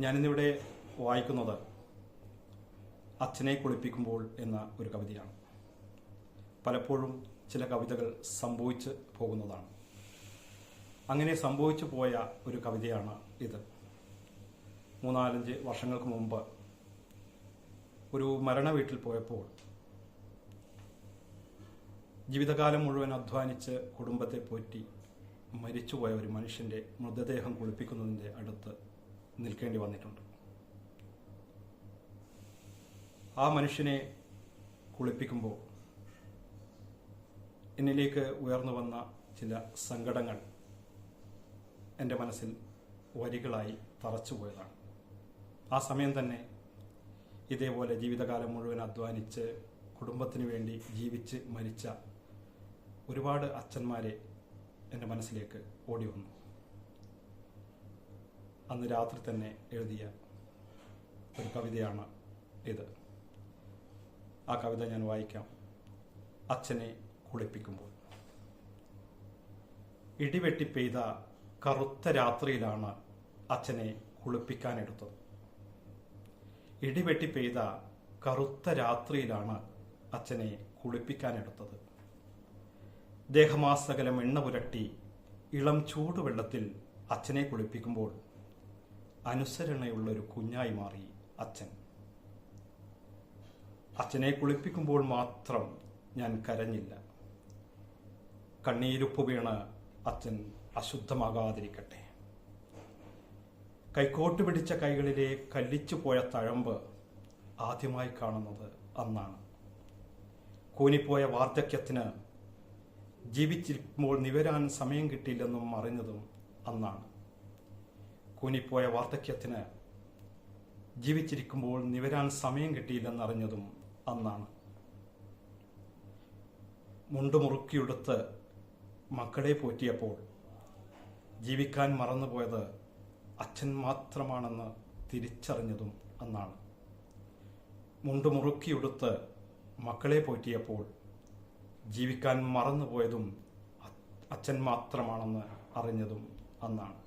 ഞാനിന്നിവിടെ വായിക്കുന്നത് അച്ഛനെ കുളിപ്പിക്കുമ്പോൾ എന്ന ഒരു കവിതയാണ്. പലപ്പോഴും ചില കവിതകൾ സംഭവിച്ച് പോകുന്നതാണ്. അങ്ങനെ സംഭവിച്ചു പോയ ഒരു കവിതയാണ് ഇത്. മൂന്നാലഞ്ച് വർഷങ്ങൾക്ക് മുമ്പ് ഒരു മരണ വീട്ടിൽ പോയപ്പോൾ ജീവിതകാലം മുഴുവൻ അധ്വാനിച്ച് കുടുംബത്തെ പോറ്റി മരിച്ചുപോയ ഒരു മനുഷ്യന്റെ മൃതദേഹം കുളിപ്പിക്കുന്നതിന്റെ അടുത്ത് നിൽക്കേണ്ടി വന്നിട്ടുണ്ട്. ആ മനുഷ്യനെ കുളിപ്പിക്കുമ്പോൾ എന്നിലേക്ക് ഉയർന്നു വന്ന ചില സങ്കടങ്ങൾ എന്റെ മനസ്സിൽ വരികളായി തറച്ചുപോയതാണ് ആ സമയം തന്നെ ഇതേപോലെ ജീവിതകാലം മുഴുവൻ അധ്വാനിച്ച് കുടുംബത്തിന് വേണ്ടി ജീവിച്ച് മരിച്ച ഒരുപാട് അച്ഛന്മാരെ എന്റെ മനസ്സിലേക്ക് ഓടി വന്നു. അന്ന് രാത്രി തന്നെ എഴുതിയ ഒരു കവിതയാണ് ഇത്. ആ കവിത ഞാൻ വായിക്കാം. അച്ഛനെ കുളിപ്പിക്കുമ്പോൾ. ഇടിവെട്ടി പെയ്ത കറുത്ത രാത്രിയിലാണ് അച്ഛനെ കുളിപ്പിക്കാനെടുത്തത്. ഇടിവെട്ടി പെയ്ത കറുത്ത രാത്രിയിലാണ് അച്ഛനെ കുളിപ്പിക്കാനെടുത്തത്. ദേഹമാസകലം എണ്ണ പുരട്ടി ഇളം ചൂടുവെള്ളത്തിൽ അച്ഛനെ കുളിപ്പിക്കുമ്പോൾ അനുസരണയുള്ളൊരു കുഞ്ഞായി മാറി അച്ഛൻ. അച്ഛനെ കുളിപ്പിക്കുമ്പോൾ മാത്രം ഞാൻ കരഞ്ഞില്ല. കണ്ണീരുപ്പ് വീണ് അച്ഛൻ അശുദ്ധമാകാതിരിക്കട്ടെ. കൈക്കോട്ട് പിടിച്ച കൈകളിലെ കല്ലിച്ചു പോയ തഴമ്പ് ആദ്യമായി കാണുന്നത് അന്നാണ്. കൂനിപ്പോയ വാർദ്ധക്യത്തിന് ജീവിച്ചിരിക്കുമ്പോൾ നിവരാൻ സമയം കിട്ടിയില്ലെന്നും അറിഞ്ഞതും അന്നാണ്. കൂനിപ്പോയ വാർദ്ധക്യത്തിന് ജീവിച്ചിരിക്കുമ്പോൾ നിവരാൻ സമയം കിട്ടിയില്ലെന്നറിഞ്ഞതും അന്നാണ്. മുണ്ടുമുറുക്കിയെടുത്ത് മക്കളെ പോറ്റിയപ്പോൾ ജീവിക്കാൻ മറന്നുപോയത് അച്ഛൻ മാത്രമാണെന്ന് തിരിച്ചറിഞ്ഞതും അന്നാണ്. മുണ്ടുമുറുക്കിയെടുത്ത് മക്കളെ പോറ്റിയപ്പോൾ ജീവിക്കാൻ മറന്നുപോയതും അച്ഛൻ മാത്രമാണെന്ന് അറിഞ്ഞതും അന്നാണ്.